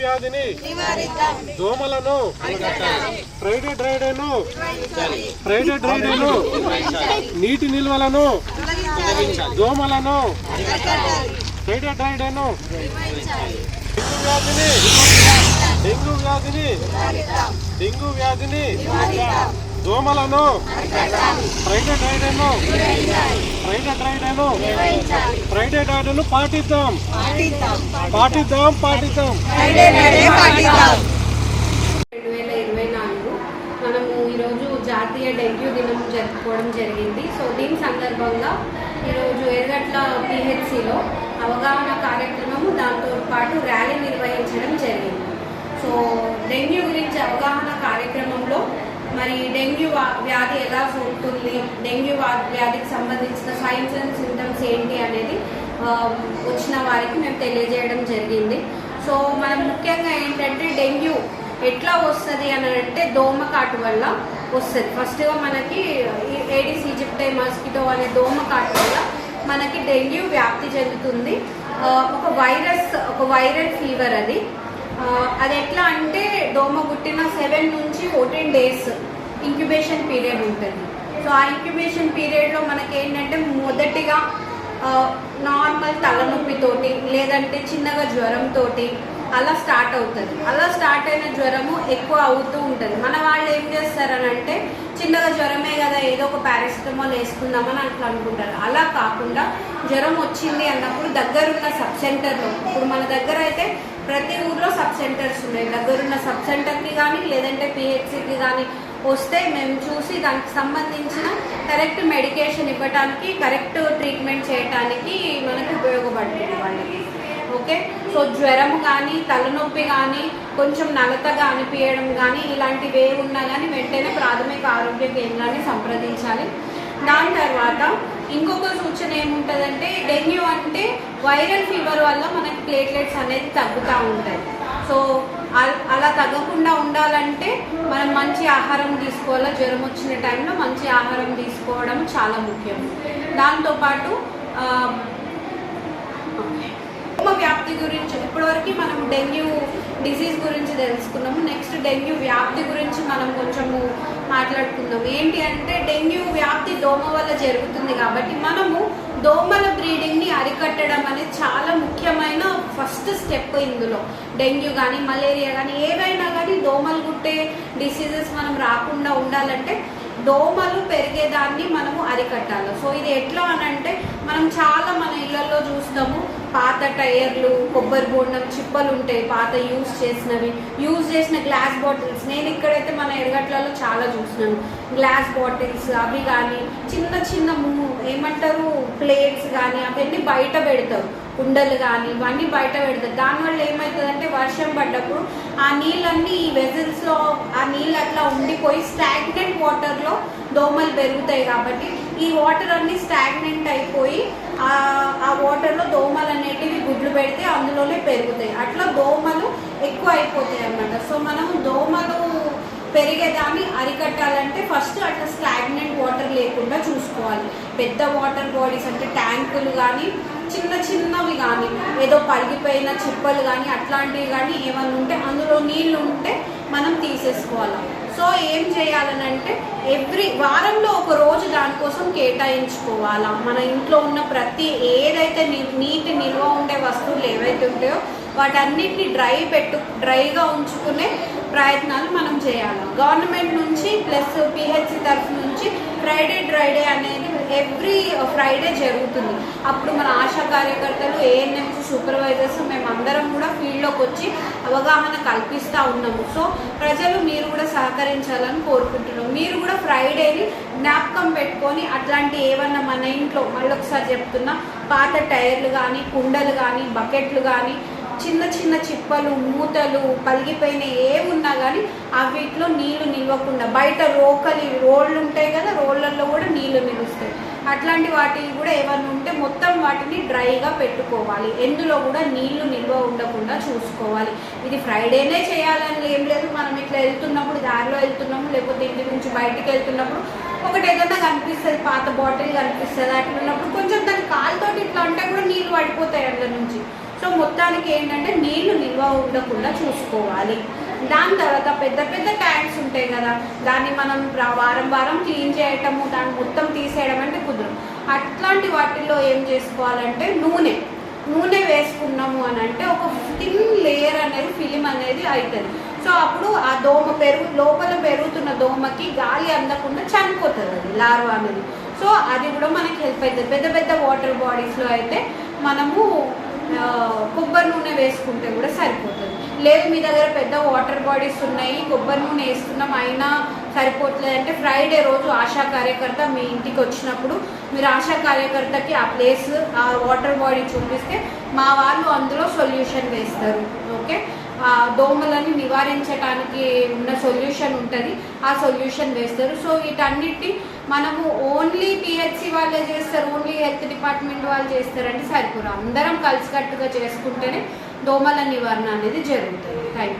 వ్యాధిని దోమలను ఫ్రైడెడ్ రైడేను ఫ్రైడే డ్రైడేను నీటి నిల్వలను దోమలను ఫ్రైడెడ్ రైడెను డెంగ్యూ వ్యాధిని డెంగ్యూ వ్యాధిని డెంగ్యూ వ్యాధిని దోమలను ఫ్రైడే డ్రైడేను ఫ్రైడే డ్రైడేను ఫ్రైడే డ్రైడేను పాటిద్దాం. పాటిద్దాం పాటిద్దాం. రెండు వేల ఇరవై నాలుగు మనము ఈరోజు జాతీయ డెంగ్యూ దినం జరుపుకోవడం జరిగింది. సో దీని సందర్భంగా ఈరోజు ఎర్రగట్ల పిహెచ్సిలో అవగాహన కార్యక్రమము దాంతో పాటు ర్యాలీ నిర్వహించడం జరిగింది సో డెంగ్యూ గురించి అవగాహన కార్యక్రమంలో మరి డెంగ్యూ వా- వ్యాధి ఎలా సోకుతుంది డెంగ్యూ వ్యాధికి సంబంధించిన సైన్స్ అండ్ సింటమ్స్ ఏంటి అనేది వచ్చిన వారికి మేము తెలియజేయడం జరిగింది. సో మనం ముఖ్యంగా ఏంటంటే డెంగ్యూ ఎట్లా వస్తుంది అని అంటే దోమకాటు వల్ల వస్తుంది. ఫస్ట్గా మనకి ఏడిస్ ఈజిప్టై మస్కిటో అనే దోమకాటు వల్ల మనకి డెంగ్యూ వ్యాప్తి చెందుతుంది. ఒక వైరస్ ఒక వైరల్ ఫీవర్ అది. అది ఎట్లా అంటే దోమ గుట్టిన సెవెన్ నుంచి ఫోర్టీన్ డేస్ ఇంక్యుబేషన్ పీరియడ్ ఉంటుంది. సో ఆ ఇంక్యుబేషన్ పీరియడ్లో మనకి ఏంటంటే మొదటిగా నార్మల్ తలనొప్పితోటి లేదంటే చిన్నగా జ్వరంతో అలా స్టార్ట్ అవుతుంది. అలా స్టార్ట్ అయిన జ్వరము ఎక్కువ అవుతూ ఉంటుంది. మన వాళ్ళు ఏం చేస్తారనంటే చిన్నగా జ్వరమే కదా ఏదో ఒక పారాసిటమాల్ వేసుకుందామని అట్లా అనుకుంటారు. అలా కాకుండా జ్వరం వచ్చింది అన్నప్పుడు దగ్గరున్న సబ్ సెంటర్లో ఇప్పుడు మన దగ్గర అయితే ప్రతి ఊర్లో సబ్ సెంటర్స్ ఉన్నాయి. దగ్గరున్న సబ్ సెంటర్కి కానీ లేదంటే పిహెచ్సికి కానీ వస్తే మేము చూసి దానికి సంబంధించిన కరెక్ట్ మెడికేషన్ ఇవ్వటానికి కరెక్ట్ ట్రీట్మెంట్ చేయటానికి మనకు ఉపయోగపడుతుంది వాళ్ళకి ఓకే సో జ్వరం కానీ తలనొప్పి కానీ కొంచెం నలతగా అనిపించడం కానీ ఇలాంటివి ఏ ఉన్నా కానీ వెంటనే ప్రాథమిక ఆరోగ్య కేంద్రాన్ని సంప్రదించాలి. దాని తర్వాత ఇంకొక సూచన ఏముంటుందంటే డెంగ్యూ అంటే వైరల్ ఫీవర్ వల్ల మనకి ప్లేట్లెట్స్ అనేది తగ్గుతూ ఉంటాయి. సో తగ్గకుండా ఉండాలంటే మనం మంచి ఆహారం తీసుకోవాలి. జ్వరం వచ్చిన టైంలో మంచి ఆహారం తీసుకోవడం చాలా ముఖ్యం. దాంతోపాటు వ్యాప్తి గురించి ఇప్పటివరకు మనం డెంగ్యూ డిసీజ్ గురించి తెలుసుకున్నాము. నెక్స్ట్ డెంగ్యూ వ్యాప్తి గురించి మనం కొంచెము మాట్లాడుకుందాం ఏంటి అంటే డెంగ్యూ వ్యాప్తి దోమ వల్ల జరుగుతుంది కాబట్టి మనము దోమల బ్రీడింగ్ని అరికట్టడం అనేది చాలా ముఖ్యమైన ఫస్ట్ స్టెప్ ఇందులో. డెంగ్యూ కానీ మలేరియా కానీ ఏవైనా కానీ దోమలు కుట్టే డిసీజెస్ మనం రాకుండా ఉండాలంటే దోమలు పెరిగేదాన్ని మనము అరికట్టాలి. సో ఇది ఎట్లా అని అంటే మనం చాలా మన ఇళ్ళలో చూస్తాము పాత టైర్లు కొబ్బరి బోండం చిప్పలు ఉంటాయి పాత యూజ్ చేసినవి. యూజ్ చేసిన గ్లాస్ బాటిల్స్. నేను ఇక్కడైతే మన ఎరగట్లలో చాలా చూసినాను. గ్లాస్ బాటిల్స్ అవి కానీ చిన్న చిన్న ఏమంటారు ప్లేట్స్ కానీ అవన్నీ బయట పెడతారు. కుండలు కానీ ఇవన్నీ బయట పెడతారు. దానివల్ల ఏమవుతుందంటే వర్షం పడ్డప్పుడు ఆ నీళ్ళన్నీ ఈ వెజల్స్లో ఆ నీళ్ళు అట్లా ఉండిపోయి స్టాగ్నెంట్ వాటర్లో దోమలు పెరుగుతాయి కాబట్టి ఈ వాటర్ అన్నీ స్టాగ్నెంట్ అయిపోయి ఆ ఆ వాటర్లో దోమలు అనేటివి గుడ్లు పెడితే అందులోనే పెరుగుతాయి. అట్లా దోమలు ఎక్కువ అయిపోతాయి అన్నమాట. సో మనం దోమలు పెరిగేదాన్ని అరికట్టాలంటే ఫస్ట్ అట్లా స్టాగ్నెంట్ వాటర్ లేకుండా చూసుకోవాలి. పెద్ద వాటర్ బాడీస్ అంటే ట్యాంకులు కానీ చిన్న చిన్నవి కానీ ఏదో పడిగిపోయిన చిప్పలు కానీ అట్లాంటివి కానీ ఏమైనా ఉంటే అందులో నీళ్ళు ఉంటే మనం తీసేసుకోవాలి. సో ఏం చేయాలనంటే ఎవ్రీ వారంలో ఒక రోజు దానికోసం కేటాయించుకోవాలా. మన ఇంట్లో ఉన్న ప్రతి ఏదైతే నీ- నీటి నిల్వ ఉండే వస్తువులు ఏవైతే ఉంటాయో వాటన్నిటిని డ్రై పెట్టు డ్రైగా ఉంచుకునే ప్రయత్నాలు మనం చేయాలి. గవర్నమెంట్ నుంచి ప్లస్ పిహెచ్సి తరఫు నుంచి Friday dry day every Friday జరుగుతుంది. అప్పుడు మన ఆశా కార్యకర్తలు ఏఎన్ఎంస్ సూపర్వైజర్స్ మేమందరం కూడా ఫీల్డ్లోకి వచ్చి అవగాహన కల్పిస్తూ ఉన్నాము. సో ప్రజలు మీరు కూడా సహకరించాలని కోరుకుంటున్నాం. మీరు కూడా ఫ్రైడేని జ్ఞాపకం పెట్టుకొని అట్లాంటి ఏమన్నా మన ఇంట్లో మళ్ళీ ఒకసారి చెప్తున్నా పాత టైర్లు కానీ కుండలు కానీ బకెట్లు కానీ చిన్న చిన్న చిప్పలు మూతలు పలిగిపోయిన ఏమున్నా కానీ అవిట్లో నీళ్ళు నిల్వకుండా బయట రోకలి రోళ్ళు ఉంటాయి కదా రోళ్ళల్లో కూడా నీళ్ళు నిలుస్తాయి. అట్లాంటి వాటిని కూడా ఏమైనా ఉంటే మొత్తం వాటిని డ్రైగా పెట్టుకోవాలి. ఎందులో కూడా నీళ్ళు నిల్వ ఉండకుండా చూసుకోవాలి. ఇది ఫ్రైడేనే చేయాలని ఏం లేదు. మనం ఇట్లా వెళ్తున్నప్పుడు దారిలో వెళ్తున్నాము లేకపోతే ఇంటి నుంచి బయటికి వెళ్తున్నప్పుడు ఒకటి ఏదైనా కనిపిస్తుంది పాత బాటిల్ కనిపిస్తుంది అట్లా ఉన్నప్పుడు కొంచెం దాని కాలుతోటి ఇట్లా అంటే కూడా నీళ్ళు పడిపోతాయి అందులో నుంచి. సో మొత్తానికి ఏంటంటే నీళ్ళు నిల్వ ఉండకుండా చూసుకోవాలి. దాని తర్వాత పెద్ద పెద్ద ట్యాంక్స్ ఉంటాయి కదా దాన్ని మనం వారం వారం క్లీన్ చేయటము దాన్ని మొత్తం తీసేయడం అంటే కుదరదు. అట్లాంటి వాటిల్లో ఏం చేసుకోవాలంటే నూనె. నూనె వేసుకున్నాము అని అంటే ఒక థిన్ లేయర్ అనేది ఫిలిం అనేది అవుతుంది సో అప్పుడు ఆ దోమ పెరుగు లోపల పెరుగుతున్న దోమకి గాలి అందకుండా చనిపోతుంది అది లార్వా అనేది. సో అది కూడా మనకి హెల్ప్ అవుతుంది పెద్ద పెద్ద వాటర్ బాడీస్లో అయితే మనము కొబ్బరి నూనె వేసుకుంటే కూడా సరిపోతుంది. లేదు మీ దగ్గర పెద్ద వాటర్ బాడీస్ ఉన్నాయి కొబ్బరి నూనె వేస్తున్నాం అయినా సరిపోవట్లేదు అంటే ఫ్రైడే రోజు ఆశా కార్యకర్త మీ ఇంటికి వచ్చినప్పుడు మీరు ఆశా కార్యకర్తకి ఆ ప్లేస్ ఆ వాటర్ బాడీ చూపిస్తే మా వాళ్ళు అందులో సొల్యూషన్ వేస్తారు ఓకే ఆ దోమలని నివారించడానికి ఉన్న సొల్యూషన్ ఉంటుంది ఆ సొల్యూషన్ వేస్తారు. సో వీటన్నిటి మనము ఓన్లీ పిహెచ్సి వాళ్ళే చేస్తారు ఓన్లీ హెల్త్ డిపార్ట్మెంట్ వాళ్ళు చేస్తారంటే సరిపోరు అందరం కలిసికట్టుగా చేసుకుంటేనే దోమల నివారణ అనేది జరుగుతుంది. థ్యాంక్